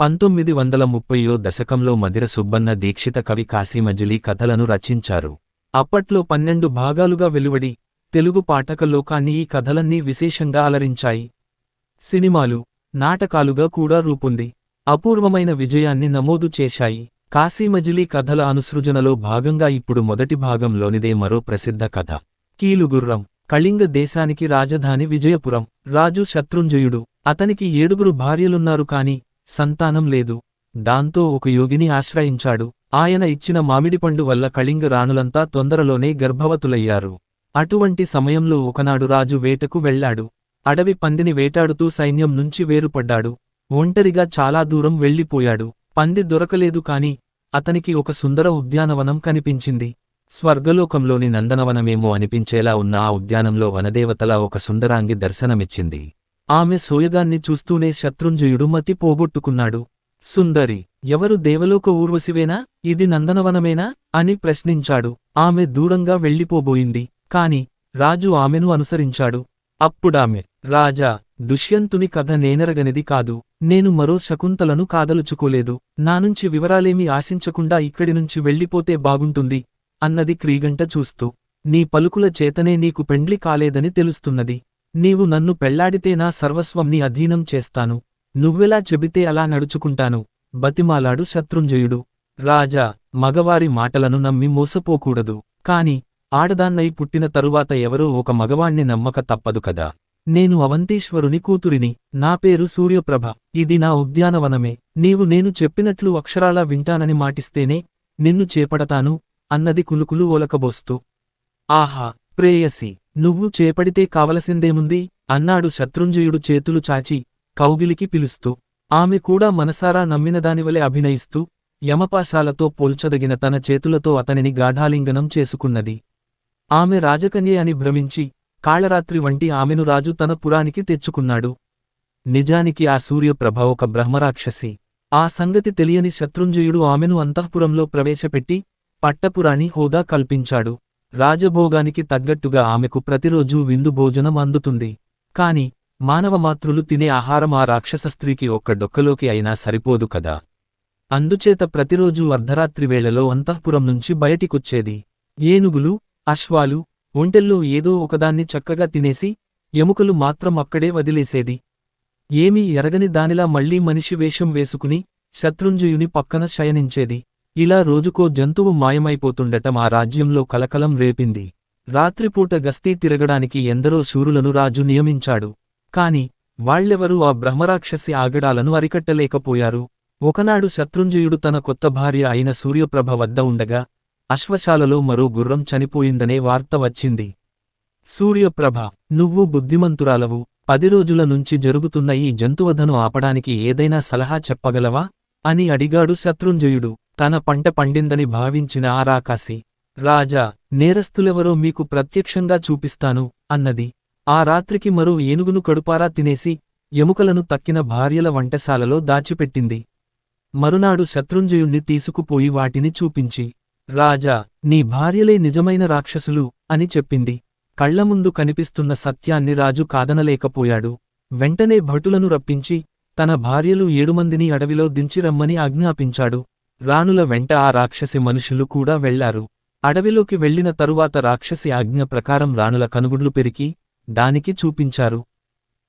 పంతొమ్మిది వందల ముప్పయో దశకంలో మధిర సుబ్బన్న దీక్షిత కవి కాశీమజిలీ కథలను రచించారు. అప్పట్లో పన్నెండు భాగాలుగా వెలువడి తెలుగు పాఠకలోకాన్ని ఈ కథలన్నీ విశేషంగా అలరించాయి. సినిమాలు నాటకాలుగా కూడా రూపొంది. అపూర్వమైన విజయాన్ని నమోదు చేశాయి. కాశీమజిలీ కథల అనుసృజనలో భాగంగా ఇప్పుడు మొదటి భాగంలోనిదే మరో ప్రసిద్ధ కథ. కీలుగుర్రం కళింగ దేశానికి రాజధాని విజయపురం. రాజు శత్రుంజయుడు. అతనికి ఏడుగురు భార్యలున్నారు కాని సంతానం లేదు. దాంతో ఒక యోగిని ఆశ్రయించాడు. ఆయన ఇచ్చిన మామిడిపండు వల్ల కళింగ రాణులంతా తొందరలోనే గర్భవతులయ్యారు. అటువంటి సమయంలో ఒకనాడు రాజు వేటకు వెళ్ళాడు అడవి పందిని వేటాడుతూ సైన్యం నుంచి వేరుపడ్డాడు. ఒంటరిగా చాలా దూరం వెళ్ళిపోయాడు. పంది దొరకలేదు కాని అతనికి ఒక సుందర ఉద్యానవనం కనిపించింది. స్వర్గలోకంలోని నందనవనమేమో అనిపించేలా ఉన్న ఆ ఉద్యానంలో వనదేవతలా ఒక సుందరాంగి దర్శనమిచ్చింది. ఆమె సోయగాన్ని చూస్తూనే శత్రుంజయుడు మతి పోగొట్టుకున్నాడు. సుందరి ఎవరు దేవలోక ఊర్వశివేనా? ఇది నందనవనమేనా అని ప్రశ్నించాడు. ఆమె దూరంగా వెళ్ళిపోబోయింది. కాని రాజు ఆమెను అనుసరించాడు. అప్పుడామె రాజా దుష్యంతుని కథ నేనరగనిది కాదు. నేను మరో శకుంతలను కాదలుచుకోలేదు. నానుంచి వివరాలేమీ ఆశించకుండా ఇక్కడి నుంచి వెళ్ళిపోతే బాగుంటుంది అన్నది క్రీగంట చూస్తూ. నీ పలుకుల చేతనే నీకు పెండ్లి కాలేదని తెలుస్తున్నది. నీవు నన్ను పెళ్ళాడితే నా సర్వస్వం నీ అధీనం చేస్తాను. నువ్వెలా చెబితే అలా నడుచుకుంటాను. బతిమాలాడు శత్రుంజయుడు. రాజా మగవారి మాటలను నమ్మి మోసపోకూడదు. కాని ఆడదాన్నై పుట్టిన తరువాత ఎవరో ఒక మగవాణ్ణి నమ్మక తప్పదు కదా. నేను అవంతీశ్వరుని కూతురిని. నా పేరు సూర్యప్రభ. ఇది నా ఉద్యానవనమే. నీవు నేను చెప్పినట్లు అక్షరాలా వింటానని మాటిస్తేనే నిన్ను చేపడతాను అన్నది కులుకులు ఓలకబోస్తూ. ఆహా ప్రేయసి. నువ్వు చేపడితే కావలసిందేముంది? అన్నాడు శత్రుంజయుడు చేతులు చాచి కౌగిలికి పిలుస్తూ. ఆమె కూడా మనసారా నమ్మినదానివలె అభినయిస్తూ యమపాశాలతో పోల్చదగిన తన చేతులతో అతనిని గాఢాలింగనం చేసుకున్నది. ఆమె రాజకన్యే అని భ్రమించి కాళరాత్రి వంటి ఆమెను రాజు తన పురానికి తెచ్చుకున్నాడు. నిజానికి ఆ సూర్యప్రభ ఒక బ్రహ్మరాక్షసి. ఆ సంగతి తెలియని శత్రుంజయుడు ఆమెను అంతఃపురంలో ప్రవేశపెట్టి పట్టపురాణి హోదా కల్పించాడు. రాజభోగానికి తగ్గట్టుగా ఆమెకు ప్రతిరోజూ విందు భోజనం అందుతుంది. కాని మానవమాతృలు తినే ఆహారం ఆ రాక్షస స్త్రీకి ఒక్క డొక్కలోకి అయినా సరిపోదు కదా. అందుచేత ప్రతిరోజూ అర్ధరాత్రి వేళలో అంతఃపురం నుంచి బయటికొచ్చేది. ఏనుగులు అశ్వాలు ఒంటెల్లో ఏదో ఒకదాన్ని చక్కగా తినేసి ఎముకలు మాత్రం అక్కడే వదిలేసేది. ఏమీ ఎరగని దానిలా మళ్ళీ మనిషి వేషం వేసుకుని శత్రుంజయుని పక్కన శయనించేది. ఇలా రోజుకో జంతువు మాయమైపోతుండటం ఆ రాజ్యంలో కలకలం రేపింది. రాత్రిపూట గస్తీ తిరగడానికి ఎందరో శూరులను రాజు నియమించాడు. కాని వాళ్ళెవరూ ఆ బ్రహ్మరాక్షసి ఆగడాలను అరికట్టలేకపోయారు. ఒకనాడు శత్రుంజయుడు తన కొత్త భార్య అయిన సూర్యప్రభ వద్ద ఉండగా అశ్వశాలలో మరో గుర్రం చనిపోయిందనే వార్త వచ్చింది. సూర్యప్రభ నువ్వు బుద్ధిమంతురాలవు పది రోజుల నుంచి జరుగుతున్న ఈ జంతువధను ఆపడానికి ఏదైనా సలహా చెప్పగలవా? అని అడిగాడు శత్రుంజయుడు. తన పంట పండిందని భావించిన ఆ రాకాసి రాజా నేరస్తులెవరో మీకు ప్రత్యక్షంగా చూపిస్తాను అన్నది. ఆ రాత్రికి మరో ఏనుగును కడుపారా తినేసి ఎముకలను తక్కిన భార్యల వంటశాలలో దాచిపెట్టింది. మరునాడు శత్రుంజయుణ్ణి తీసుకుపోయి వాటిని చూపించి రాజా నీ భార్యలే నిజమైన రాక్షసులు అని చెప్పింది. కళ్ళముందు కనిపిస్తున్న సత్యాన్ని రాజు కాదనలేకపోయాడు. వెంటనే భటులను రప్పించి తన భార్యలు ఏడుమందిని అడవిలో దించిరమ్మని ఆజ్ఞాపించాడు. రాణుల వెంట ఆ రాక్షసి మనుషులు కూడా వెళ్ళారు అడవిలోకి వెళ్ళిన తరువాత రాక్షసి ఆజ్ఞ ప్రకారం రాణుల కనుగుడ్లు పెరికి దానికి చూపించారు.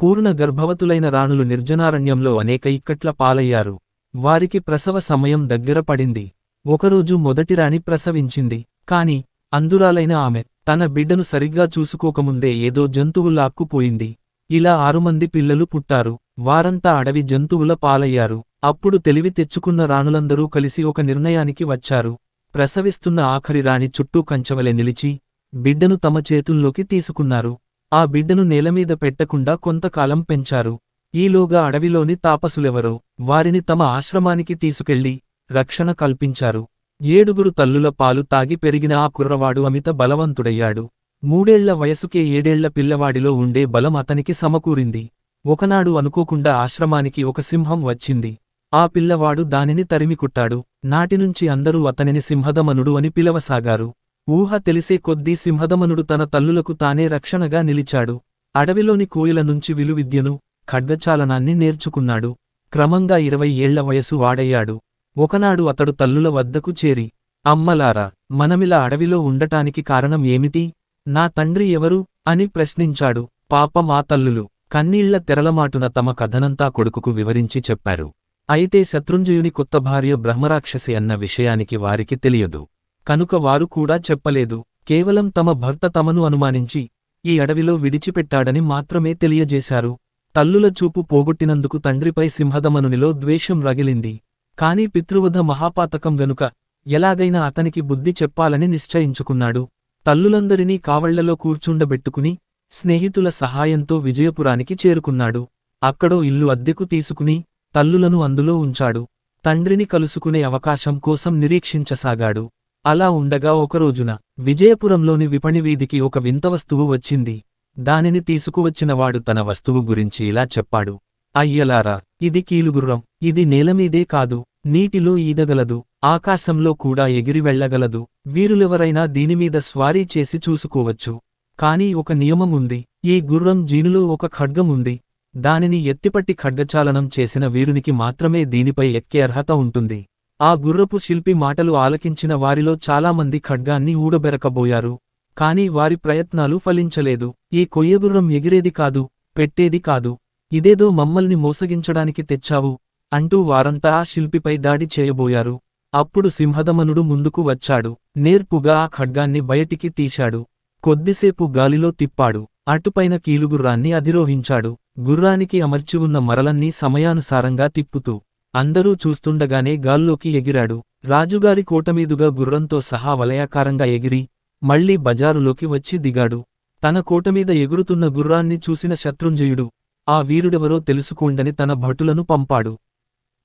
పూర్ణ గర్భవతులైన రాణులు నిర్జనారణ్యంలో అనేక ఇక్కట్ల పాలయ్యారు. వారికి ప్రసవ సమయం దగ్గర పడింది. ఒకరోజు మొదటి రాణి ప్రసవించింది. కాని అందురాలైన ఆమె తన బిడ్డను సరిగ్గా చూసుకోకముందే ఏదో జంతువు లాక్కుపోయింది ఇలా ఆరుమంది పిల్లలు పుట్టారు. వారంతా అడవి జంతువుల పాలయ్యారు. అప్పుడు తెలివి తెచ్చుకున్న రాణులందరూ కలిసి ఒక నిర్ణయానికి వచ్చారు. ప్రసవిస్తున్న ఆఖరి రాణి చుట్టూ కంచవలె నిలిచి బిడ్డను తమ చేతుల్లోకి తీసుకున్నారు. ఆ బిడ్డను నేలమీద పెట్టకుండా కొంతకాలం పెంచారు. ఈలోగా అడవిలోని తాపసులెవరో వారిని తమ ఆశ్రమానికి తీసుకెళ్ళి రక్షణ కల్పించారు. ఏడుగురు తల్లుల పాలు తాగి పెరిగిన ఆ కుర్రవాడు అమిత బలవంతుడయ్యాడు. మూడేళ్ళ వయసుకే ఏడేళ్ళ పిల్లవాడిలో ఉండే బలం అతనికి సమకూరింది. ఒకనాడు అనుకోకుండా ఆశ్రమానికి ఒక సింహం వచ్చింది. ఆ పిల్లవాడు దానిని తరిమికుట్టాడు నాటినుంచి అందరూ అతనిని సింహదమనుడు అని పిలవసాగారు. ఊహ తెలిసే కొద్దీ సింహదమనుడు తన తల్లులకు తానే రక్షణగా నిలిచాడు. అడవిలోని కోయిల నుంచి విలువిద్యను ఖడ్గచాలనాన్ని నేర్చుకున్నాడు. క్రమంగా ఇరవై ఏళ్ళ వయసు వాడయ్యాడు. ఒకనాడు అతడు తల్లుల వద్దకు చేరి అమ్మలారా మనమిలా అడవిలో ఉండటానికి కారణం ఏమిటి? నా తండ్రి ఎవరు అని ప్రశ్నించాడు. పాపం ఆ తల్లులు కన్నీళ్ళ తెరలమాటున తమ కథనంతా కొడుకుకు వివరించి చెప్పారు. అయితే శత్రుంజయుని కొత్త భార్య బ్రహ్మరాక్షసి అన్న విషయానికి వారికి తెలియదు. కనుక వారు కూడా చెప్పలేదు. కేవలం తమ భర్త తమను అనుమానించి ఈ అడవిలో విడిచిపెట్టాడని మాత్రమే తెలియజేశారు. తల్లుల చూపు పోగొట్టినందుకు తండ్రిపై సింహదమనునిలో ద్వేషం రగిలింది. కాని పితృవధ మహాపాతకం గనుక ఎలాగైనా అతనికి బుద్ధి చెప్పాలని నిశ్చయించుకున్నాడు. తల్లులందరినీ కావళ్ళలో కూర్చుండబెట్టుకుని స్నేహితుల సహాయంతో విజయపురానికి చేరుకున్నాడు. అక్కడో ఇల్లు అద్దెకు తీసుకుని తల్లులను అందులో ఉంచాడు. తండ్రిని కలుసుకునే అవకాశం కోసం నిరీక్షించసాగాడు. అలా ఉండగా ఒకరోజున విజయపురంలోని విపణి వీధికి ఒక వింత వస్తువు వచ్చింది. దానిని తీసుకువచ్చినవాడు తన వస్తువు గురించి ఇలా చెప్పాడు. అయ్యలారా ఇది కీలుగుర్రం. ఇది నేలమీదే కాదు. నీటిలో ఈదగలదు. ఆకాశంలో కూడా ఎగిరి వెళ్ళగలదు. వీరులెవరైనా దీనిమీద స్వారీ చేసి చూసుకోవచ్చు. కాని ఒక నియమం ఉంది ఈ గుర్రం జీనులో ఒక ఖడ్గం ఉంది దానిని ఎత్తిపట్టి ఖడ్గచాలనం చేసిన వీరునికి మాత్రమే దీనిపై ఎక్కే అర్హత ఉంటుంది. ఆ గుర్రపు శిల్పి మాటలు ఆలకించిన వారిలో చాలామంది ఖడ్గాన్ని ఊడబెరకబోయారు. కాని వారి ప్రయత్నాలు ఫలించలేదు. ఈ కొయ్యగుర్రం ఎగిరేది కాదు పెట్టేది కాదు. ఇదేదో మమ్మల్ని మోసగించడానికి తెచ్చావు అంటూ వారంతా ఆ శిల్పిపై దాడి చేయబోయారు. అప్పుడు సింహదమనుడు ముందుకు వచ్చాడు. నేర్పుగా ఆ ఖడ్గాన్ని బయటికి తీశాడు. కొద్దిసేపు గాలిలో తిప్పాడు. అటుపైన కీలుగుర్రాన్ని అధిరోహించాడు. గుర్రానికి అమర్చి ఉన్న మరలన్నీ సమయానుసారంగా తిప్పుతూ అందరూ చూస్తుండగానే గాల్లోకి ఎగిరాడు. రాజుగారి కోటమీదుగా గుర్రంతో సహా వలయాకారంగా ఎగిరి మళ్ళీ బజారులోకి వచ్చి దిగాడు. తన కోటమీద ఎగురుతున్న గుర్రాన్ని చూసిన శత్రుంజయుడు ఆ వీరుడెవరో తెలుసుకోండని తన భటులను పంపాడు.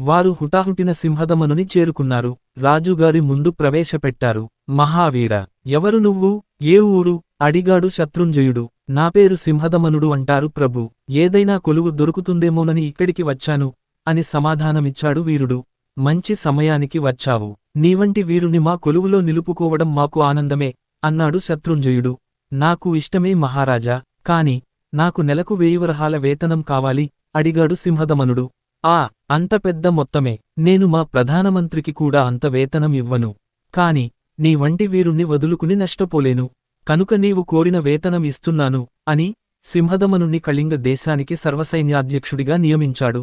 వారు హుటాహుటిన సింహదమనుని చేరుకున్నారు. రాజుగారి ముందు ప్రవేశపెట్టారు. మహావీర ఎవరు నువ్వు? ఏ ఊరు? అడిగాడు శత్రుంజయుడు. నా పేరు సింహదమనుడు అంటారు ప్రభు. ఏదైనా కొలువు దొరుకుతుందేమోనని ఇక్కడికి వచ్చాను అని సమాధానమిచ్చాడు వీరుడు. మంచి సమయానికి వచ్చావు. నీవంటి వీరుని మా కొలువులో నిలుపుకోవడం మాకు ఆనందమే అన్నాడు శత్రుంజయుడు. నాకు ఇష్టమే మహారాజా. కాని నాకు నెలకు వేయువరహాల వేతనం కావాలి అడిగాడు సింహదమనుడు. ఆ అంత పెద్ద మొత్తమే. నేను మా ప్రధానమంత్రికి కూడా అంత వేతనం ఇవ్వను. కాని నీ వంటి వీరుణ్ణి వదులుకుని నష్టపోలేను. కనుక నీవు కోరిన వేతనం ఇస్తున్నాను అని సింహదమనుణ్ణి కళింగ దేశానికి సర్వసైన్యాధ్యక్షుడిగా నియమించాడు.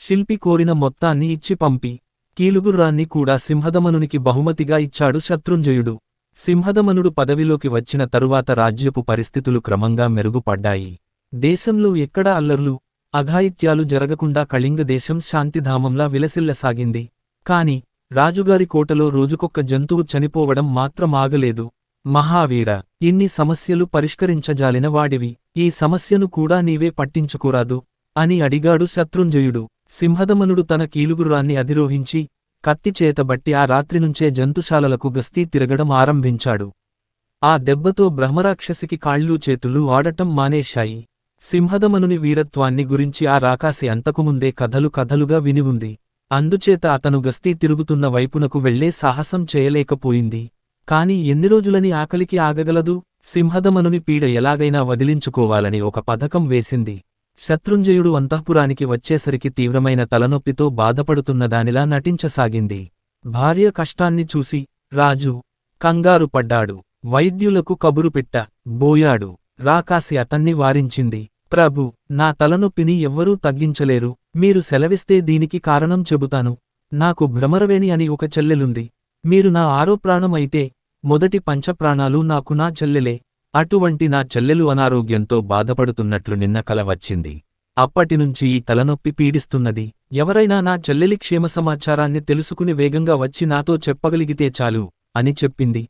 శిల్పి కోరిన మొత్తాన్ని ఇచ్చి పంపి. కీలుగుర్రాన్ని కూడా సింహదమనునికి బహుమతిగా ఇచ్చాడు శత్రుంజయుడు. సింహదమనుడు పదవిలోకి వచ్చిన తరువాత రాజ్యపు పరిస్థితులు క్రమంగా మెరుగుపడ్డాయి. దేశంలో ఎక్కడా అల్లర్లు అఘాయిత్యాలు జరగకుండా కళింగ దేశం శాంతిధామంలా విలసిల్లసాగింది. కాని రాజుగారి కోటలో రోజుకొక్క జంతువు చనిపోవడం మాత్రం ఆగలేదు. మహావీర ఇన్ని సమస్యలు పరిష్కరించజాలిన వాడివి ఈ సమస్యను కూడా నీవే పట్టించుకోరాదు అని అడిగాడు శత్రుంజయుడు. సింహదమనుడు తన కీలుగురాన్ని అధిరోహించి కత్తి చేతబట్టి ఆ రాత్రినుంచే జంతుశాలలకు గస్తీ తిరగడం ఆరంభించాడు. ఆ దెబ్బతో బ్రహ్మరాక్షసికి కాళ్ళూ చేతులు ఆడటం మానేశాయి. సింహదమనుని వీరత్వాన్ని గురించి ఆ రాకాసి అంతకుముందే కథలు కథలుగా విని ఉంది. అందుచేత అతను గస్తీ తిరుగుతున్న వైపునకు వెళ్ళే సాహసం చేయలేకపోయింది. కాని ఎన్ని రోజులని ఆకలికి ఆగగలదు? సింహదమనుని పీడ ఎలాగైనా వదిలించుకోవాలని ఒక పథకం వేసింది. శత్రుంజయుడు అంతఃపురానికి వచ్చేసరికి తీవ్రమైన తలనొప్పితో బాధపడుతున్న దానిలా నటించసాగింది. భార్య కష్టాన్ని చూసి రాజు కంగారు పడ్డాడు. వైద్యులకు కబురు పెట్ట. బోయాడు. రాకాసి అతన్ని వారించింది. ప్రభు నా తలనొప్పిని ఎవ్వరూ తగ్గించలేరు. మీరు సెలవిస్తే దీనికి కారణం చెబుతాను. నాకు భ్రమరవేణి అని ఒక చెల్లెలుంది. మీరు నా ఆరో ప్రాణం అయితే మొదటి పంచప్రాణాలు నాకు నా చెల్లెలే. అటువంటి నా చెల్లెలు అనారోగ్యంతో బాధపడుతున్నట్లు నిన్న కల వచ్చింది. అప్పటినుంచి ఈ తలనొప్పి పీడిస్తున్నది. ఎవరైనా నా చెల్లెలి క్షేమ సమాచారాన్ని తెలుసుకుని వేగంగా వచ్చి నాతో చెప్పగలిగితే చాలు అని చెప్పింది.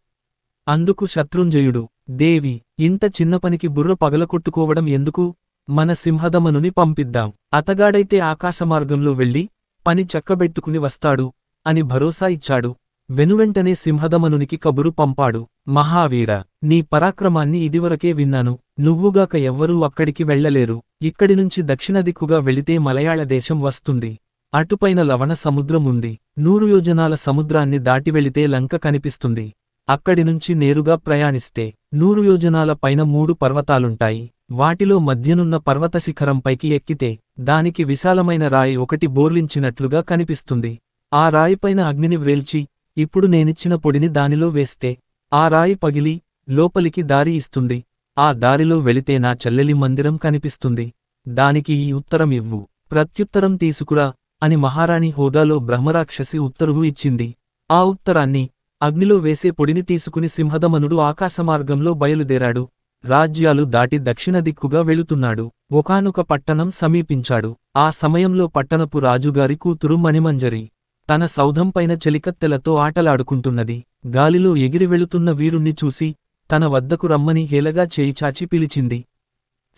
అందుకు శత్రుంజయుడు దేవి ఇంత చిన్న పనికి బుర్ర పగలకొట్టుకోవడం ఎందుకు? మన సింహదమనుని పంపిద్దాం. అతగాడైతే ఆకాశమార్గంలో వెళ్ళి పని చక్కబెట్టుకుని వస్తాడు అని భరోసా ఇచ్చాడు. వెనువెంటనే సింహదమనునికి కబురు పంపాడు. మహావీర నీ పరాక్రమాన్ని ఇదివరకే విన్నాను. నువ్వుగాక ఎవ్వరూ అక్కడికి వెళ్ళలేరు ఇక్కడినుంచి దక్షిణదిక్కుగా దక్షిణ దిక్కుగా వెళితే మలయాళ దేశం వస్తుంది. అటుపైన లవణ సముద్రం ఉంది నూరు యోజనాల సముద్రాన్ని దాటి వెళితే లంక కనిపిస్తుంది. అక్కడినుంచి నేరుగా ప్రయాణిస్తే నూరు యోజనాల పైన మూడు పర్వతాలుంటాయి. వాటిలో మధ్యనున్న పర్వత శిఖరంపైకి ఎక్కితే దానికి విశాలమైన రాయి ఒకటి బోర్లించినట్లుగా కనిపిస్తుంది. ఆ రాయిపైన అగ్నిని వ్రేల్చి ఇప్పుడు నేనిచ్చిన పొడిని దానిలో వేస్తే ఆ రాయి పగిలి లోపలికి దారి ఇస్తుంది. ఆ దారిలో వెళితే నా చెల్లెలి మందిరం కనిపిస్తుంది. దానికి ఈ ఉత్తరం ఇవ్వు. ప్రత్యుత్తరం తీసుకురా అని మహారాణి హోదాలో బ్రహ్మరాక్షసి ఉత్తరువు ఇచ్చింది. ఆ ఉత్తరాన్ని అగ్నిలో వేసే పొడిని తీసుకుని సింహదమనుడు ఆకాశమార్గంలో బయలుదేరాడు. రాజ్యాలు దాటి దక్షిణ దిక్కుగా వెళుతున్నాడు. ఒకానొక పట్టణం సమీపించాడు. ఆ సమయంలో పట్టణపు రాజుగారి కూతురు మణిమంజరి. తన సౌధంపైన చెలికత్తెలతో ఆటలాడుకుంటున్నది. గాలిలో ఎగిరి వెళుతున్న వీరుణ్ణి చూసి తన వద్దకు రమ్మని హేలగా చేయి చాచి పిలిచింది.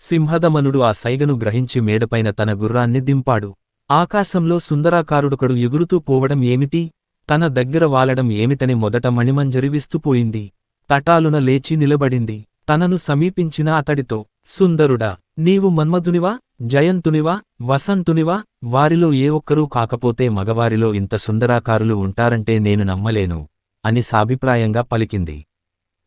సింహదమనుడు ఆ సైగను గ్రహించి మేడపైన తన గుర్రాన్ని దింపాడు. ఆకాశంలో సుందరాకారుడొకడు ఎగురుతూ పోవడం ఏమిటి? తన దగ్గర వాలడం ఏమిటని మొదట మణిమంజరి విస్తుపోయింది. తటాలున లేచి నిలబడింది. తనను సమీపించిన అతడితో సుందరుడా నీవు మన్మధునివా జయంతునివా వసంతునివా? వారిలో ఏ ఒక్కరూ కాకపోతే మగవారిలో ఇంత సుందరాకారులు ఉంటారంటే నేను నమ్మలేను అని సాభిప్రాయంగా పలికింది.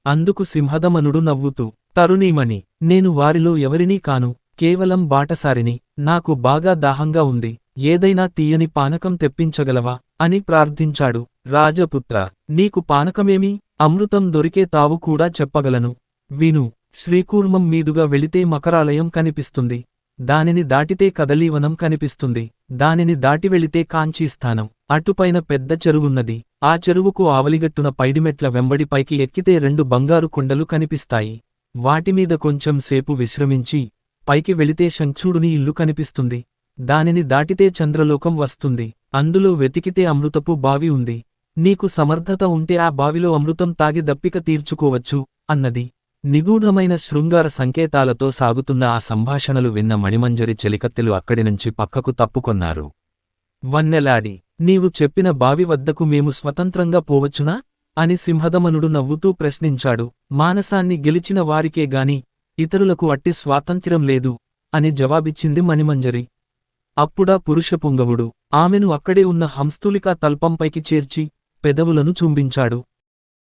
అందుకు సింహదమనుడు నవ్వుతూ తరుణీమణి నేను వారిలో ఎవరినీ కాను కేవలం బాటసారిని నాకు బాగా దాహంగా ఉంది ఏదైనా తీయని పానకం తెప్పించగలవా? అని ప్రార్థించాడు. రాజపుత్ర నీకు పానకమేమి? అమృతం దొరికే తావు కూడా చెప్పగలను విను శ్రీకూర్మం మీదుగా వెళితే మకరాలయం కనిపిస్తుంది. దానిని దాటితే కదలీవనం కనిపిస్తుంది. దానిని దాటి వెళితే కాంచీస్థానం అటుపైన పెద్ద చెరువున్నది. ఆ చెరువుకు ఆవలిగట్టున పైడిమెట్ల వెంబడి పైకి ఎక్కితే రెండు బంగారు కొండలు కనిపిస్తాయి. వాటిమీద కొంచెం సేపు విశ్రమించి పైకి వెళితే శంఖుడుని ఇల్లు కనిపిస్తుంది. దానిని దాటితే చంద్రలోకం వస్తుంది. అందులో వెతికితే అమృతపు బావి ఉంది. నీకు సమర్థత ఉంటే ఆ బావిలో అమృతం తాగి దప్పిక తీర్చుకోవచ్చు అన్నది. నిగూఢమైన శృంగార సంకేతాలతో సాగుతున్న ఆ సంభాషణలు విన్న మణిమంజరి చెలికత్తెలు అక్కడి నుంచి పక్కకు తప్పుకొన్నారు. వన్నెలాడి నీవు చెప్పిన బావి వద్దకు మేము స్వతంత్రంగా పోవచ్చునా అని సింహదమనుడు నవ్వుతూ ప్రశ్నించాడు. మానసాన్ని గెలిచిన వారికే గాని ఇతరులకు అట్టి స్వాతంత్ర్యం లేదు అని జవాబిచ్చింది మణిమంజరి. అప్పుడా పురుషపుంగవుడు ఆమెను అక్కడే ఉన్న హంస్తులికా తల్పంపైకి చేర్చి పెదవులను చూంబించాడు.